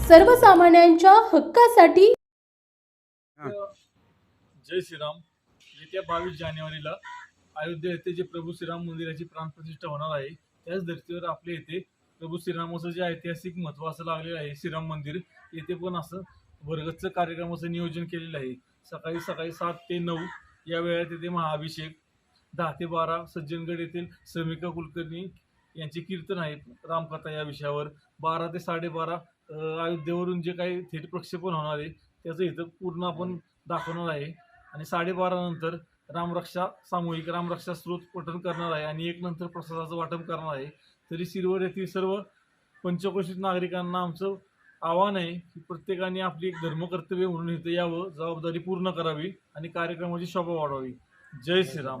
सर्वसामान्यांच्या हक्कासाठी जय श्रीराम. येत्या बावीस जानेवारीला अयोध्या येथे जे प्रभू श्रीराम मंदिराची प्राणप्रतिष्ठा होणार आहे त्याच धर्तीवर आपल्या येथे प्रभू श्रीरामाचं जे ऐतिहासिक महत्त्व असं लागलेलं आहे श्रीराम मंदिर येथे पण असं भरगतचं कार्यक्रमाचं नियोजन केलेलं आहे. सकाळी सकाळी सात ते नऊ या वेळात येथे महाअभिषेक दहा ते बारा सज्जनगड येथील श्रमिका कुलकर्णी यांचे कीर्तन आहे रामकथा या विषयावर. बारा ते साडेबारा अयोध्येवरून जे काही थेट प्रक्षेपण होणार आहे त्याचं इथं पूर्ण आपण दाखवणार आहे. आणि साडेबारा नंतर रामरक्षा सामूहिक रामरक्षा स्रोत पठण करणार आहे आणि एक नंतर प्रसादाचं वाटप करणार आहे. तरी सिरवर येथील सर्व पंचक्रोशीत नागरिकांना आमचं आव्हान आहे की प्रत्येकाने आपली एक धर्मकर्तव्य म्हणून इथं यावं जबाबदारी पूर्ण करावी आणि कार्यक्रमाची शोभा वाढवावी. जय श्रीराम.